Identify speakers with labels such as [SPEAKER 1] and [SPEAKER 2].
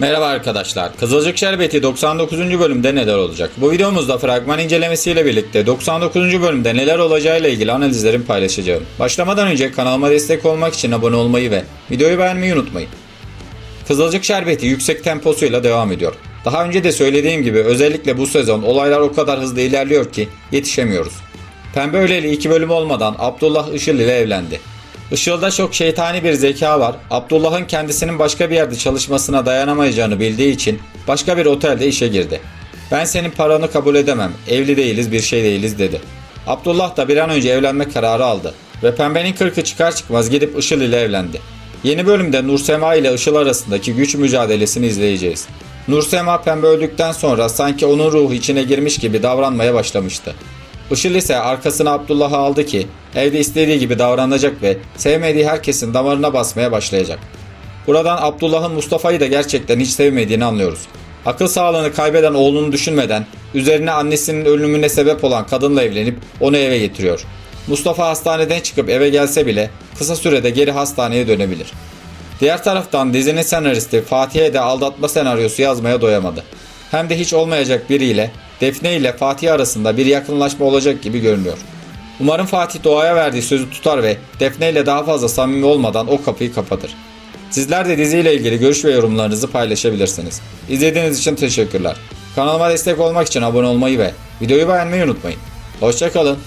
[SPEAKER 1] Merhaba arkadaşlar. Kızılcık Şerbeti 99. bölümde neler olacak? Bu videomuzda fragman incelemesiyle birlikte 99. bölümde neler olacağıyla ilgili analizlerimi paylaşacağım. Başlamadan önce kanalıma destek olmak için abone olmayı ve videoyu beğenmeyi unutmayın. Kızılcık Şerbeti yüksek temposuyla devam ediyor. Daha önce de söylediğim gibi özellikle bu sezon olaylar o kadar hızlı ilerliyor ki yetişemiyoruz. Pembe Öleli iki bölüm olmadan Abdullah Işıl ile evlendi. Işıl'da çok şeytani bir zeka var. Abdullah'ın kendisinin başka bir yerde çalışmasına dayanamayacağını bildiği için başka bir otelde işe girdi. Ben senin paranı kabul edemem, evli değiliz bir şey değiliz dedi. Abdullah da bir an önce evlenme kararı aldı ve Pembe'nin kırkı çıkar çıkmaz gidip Işıl ile evlendi. Yeni bölümde Nursema ile Işıl arasındaki güç mücadelesini izleyeceğiz. Nursema Pembe öldükten sonra sanki onun ruhu içine girmiş gibi davranmaya başlamıştı. Işıl ise arkasına Abdullah'ı aldı ki evde istediği gibi davranacak ve sevmediği herkesin damarına basmaya başlayacak. Buradan Abdullah'ın Mustafa'yı da gerçekten hiç sevmediğini anlıyoruz. Akıl sağlığını kaybeden oğlunu düşünmeden üzerine annesinin ölümüne sebep olan kadınla evlenip onu eve getiriyor. Mustafa hastaneden çıkıp eve gelse bile kısa sürede geri hastaneye dönebilir. Diğer taraftan dizinin senaristi Fatih'e de aldatma senaryosu yazmaya doyamadı. Hem de hiç olmayacak biriyle Defne ile Fatih arasında bir yakınlaşma olacak gibi görünüyor. Umarım Fatih Doğa'ya verdiği sözü tutar ve Defne ile daha fazla samimi olmadan o kapıyı kapatır. Sizler de diziyle ilgili görüş ve yorumlarınızı paylaşabilirsiniz. İzlediğiniz için teşekkürler. Kanalıma destek olmak için abone olmayı ve videoyu beğenmeyi unutmayın. Hoşçakalın.